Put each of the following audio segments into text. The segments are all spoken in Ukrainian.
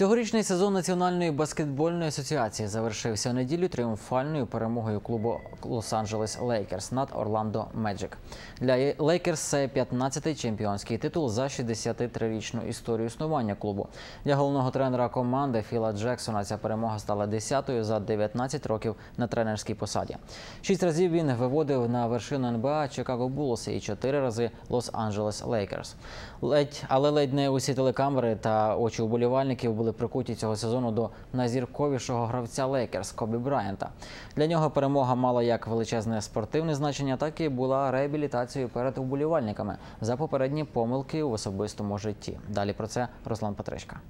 Цьогорічний сезон Національної баскетбольної асоціації завершився неділю тріумфальною перемогою клубу Лос-Анджелес Лейкерс над Орландо Меджик. Для Лейкерс це 15-й чемпіонський титул за 63-річну історію існування клубу. Для головного тренера команди Філа Джексона ця перемога стала 10-ю за 19 років на тренерській посаді. Шість разів він виводив на вершину НБА Чикаго Буллс і чотири рази Лос-Анджелес Лейкерс. Ледь, але ледь не усі телекамери та очі уболівальників були прикуті цього сезону до найзірковішого гравця Лейкерс Кобі Брайанта. Для нього перемога мала як величезне спортивне значення, так і була реабілітацією перед уболівальниками за попередні помилки в особистому житті. Далі про це Руслан Петричка.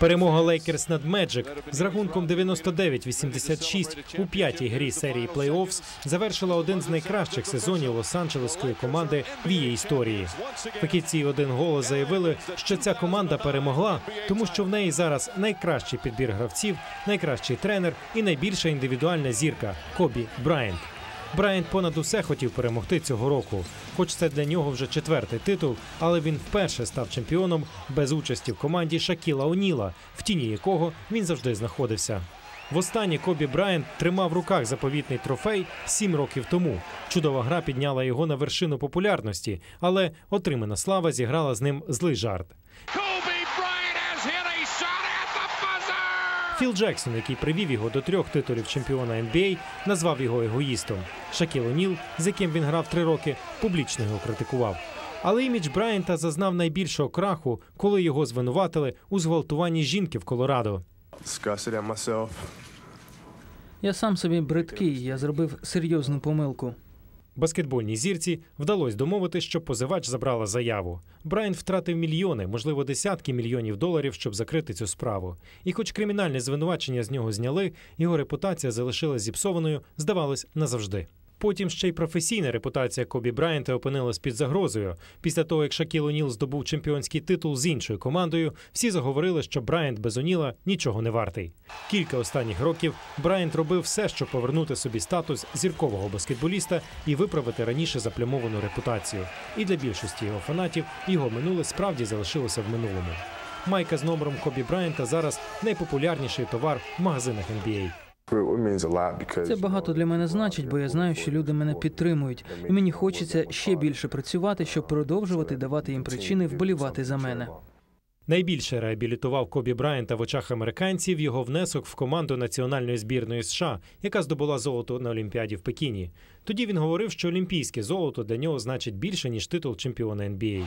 Перемога Лейкерс над Меджик з рахунком 99-86 у п'ятій грі серії плей-оффс завершила один з найкращих сезонів Лос-Анджелеської команди в її історії. Фахівці один голос заявили, що ця команда перемогла, тому що в неї зараз найкращий підбір гравців, найкращий тренер і найбільша індивідуальна зірка Кобі Брайант. Брайант понад усе хотів перемогти цього року. Хоч це для нього вже четвертий титул, але він вперше став чемпіоном без участі в команді Шакіла Оніла, в тіні якого він завжди знаходився. Востаннє Кобі Брайант тримав в руках заповітний трофей сім років тому. Чудова гра підняла його на вершину популярності, але отримана слава зіграла з ним злий жарт. Kobe Філ Джексон, який привів його до трьох титулів чемпіона NBA, назвав його егоїстом. Шакіл Оніл, з яким він грав три роки, публічно його критикував. Але імідж Брайанта зазнав найбільшого краху, коли його звинуватили у зґвалтуванні жінки в Колорадо. Я сам собі бридкий, я зробив серйозну помилку. Баскетбольній зірці вдалося домовити, щоб позивач забрала заяву. Брайан втратив мільйони, можливо, десятки мільйонів доларів, щоб закрити цю справу. І, хоч кримінальне звинувачення з нього зняли, його репутація залишилась зіпсованою, здавалось, назавжди. Потім ще й професійна репутація Кобі Брайанта опинилась під загрозою. Після того, як Шакіл Оніл здобув чемпіонський титул з іншою командою, всі заговорили, що Брайант без Оніла нічого не вартий. Кілька останніх років Брайант робив все, щоб повернути собі статус зіркового баскетболіста і виправити раніше заплямовану репутацію. І для більшості його фанатів його минуле справді залишилося в минулому. Майка з номером Кобі Брайанта зараз найпопулярніший товар в магазинах NBA. Це багато для мене значить, бо я знаю, що люди мене підтримують, і мені хочеться ще більше працювати, щоб продовжувати давати їм причини вболівати за мене. Найбільше реабілітував Кобі Брайанта в очах американців його внесок в команду національної збірної США, яка здобула золото на Олімпіаді в Пекіні. Тоді він говорив, що олімпійське золото для нього значить більше ніж титул чемпіона NBA.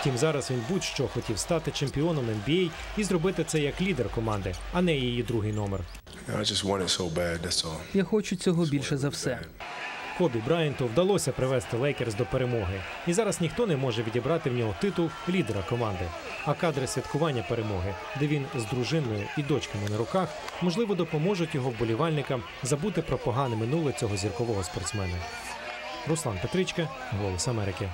Втім, зараз він будь-що хотів стати чемпіоном NBA і зробити це як лідер команди, а не її другий номер. Я хочу цього більше за все. Кобі Брайанту вдалося привести Лейкерс до перемоги, і зараз ніхто не може відібрати в нього титул лідера команди. А кадри святкування перемоги, де він з дружиною і дочками на руках, можливо, допоможуть його вболівальникам забути про погане минуле цього зіркового спортсмена. Руслан Петричка, Голос Америки.